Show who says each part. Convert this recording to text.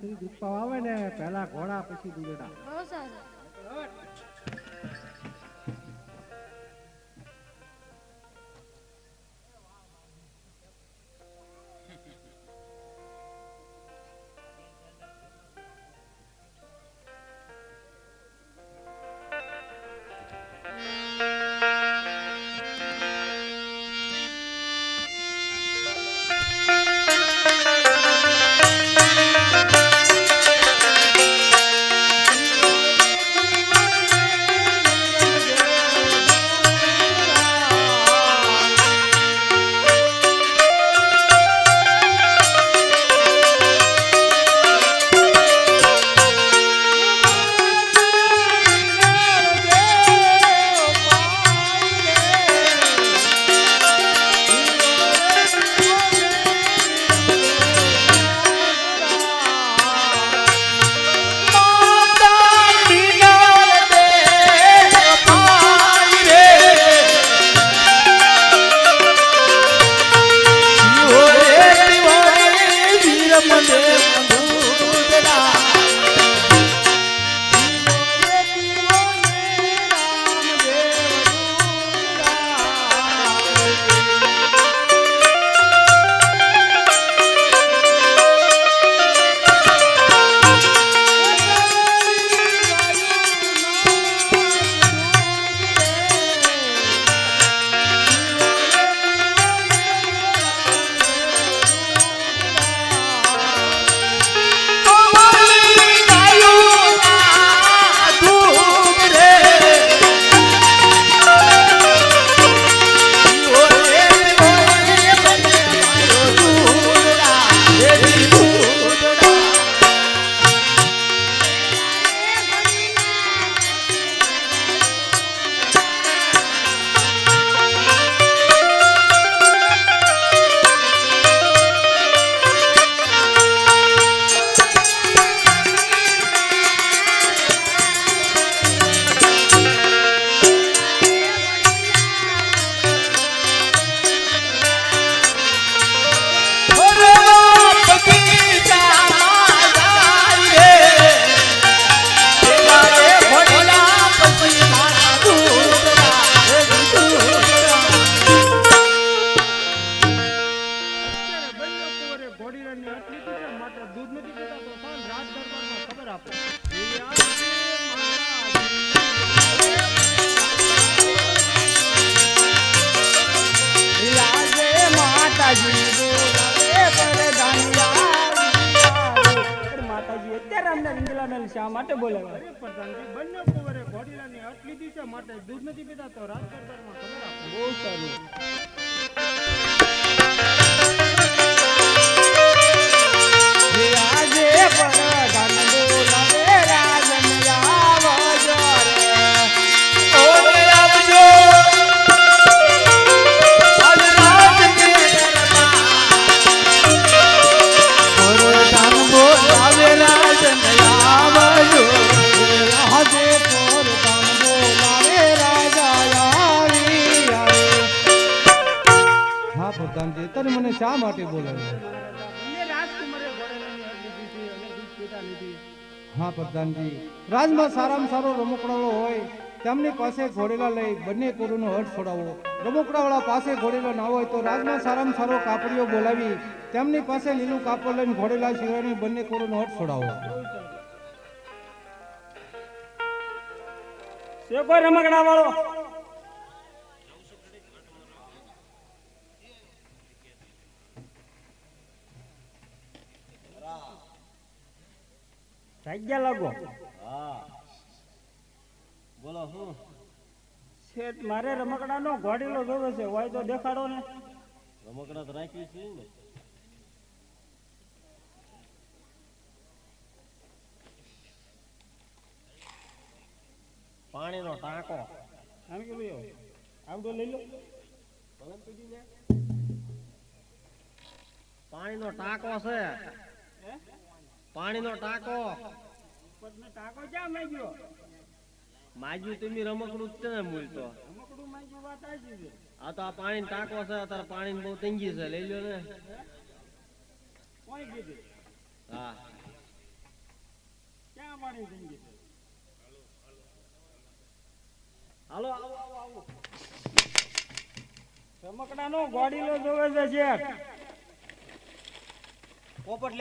Speaker 1: પાવા આવે ને પહેલા ઘોડા પછી દૂધડા
Speaker 2: બહુ સારું.
Speaker 3: શા માટે બોલાવે.
Speaker 1: અરે પ્રધાનજી બંને કુંવરે ઘોડીરાની આટલી દીશે માટે દૂધ નથી પીતા તો રાજ દરબારમાં
Speaker 3: બહુ સારું. તને મને શા માટે બોલાવે? હા પ્રધાનજી. રાજમાં સારામાં સારો રમકડાવાળો હોય તેમની પાસે ઘોડેલા લઈ બંને કોરોનો હટ છોડાવો. રમકડાવાળા પાસે ઘોડેલો ના હોય તો રાજમાં સારામાં સારો કાપડીઓ બોલાવી તેમની પાસે લીલું કાપડ લઈને ઘોડેલા સિવાયની બંને કોરોનો હટ છોડાવો. રમકડા વાળો ગયા લાગો.
Speaker 4: બોલો શું?
Speaker 3: શેઠ મારે રમકડાનો ઘોડીલો જોવે છે. હોય તો દેખાડો ને.
Speaker 4: રમકડા તો રાખી છે ને. પાણીનો ટાંકો.
Speaker 3: આમ કે ભાઈ આવડો લઈ લો.
Speaker 4: પાણીનો ટાંકો છે. પાણીનો ટાંકો.
Speaker 3: ટાંકો ક્યાં માંગ્યો
Speaker 4: માગ્યું તમે રમકડું જ છે ને મૂલતો
Speaker 3: રમકડું માંગ્યું વાત આવી છે
Speaker 4: આ તો આ પાણી ટાંકો છે અત્યારે પાણી બહુ તંગી છે. લઈ લ્યો ને.
Speaker 3: કોણ કીધું
Speaker 4: હા.
Speaker 2: જિંદગી છે હાલો. આવો આવો આવો રમકડાનો ગોડીલો જોવે છે શેઠ. પોપટ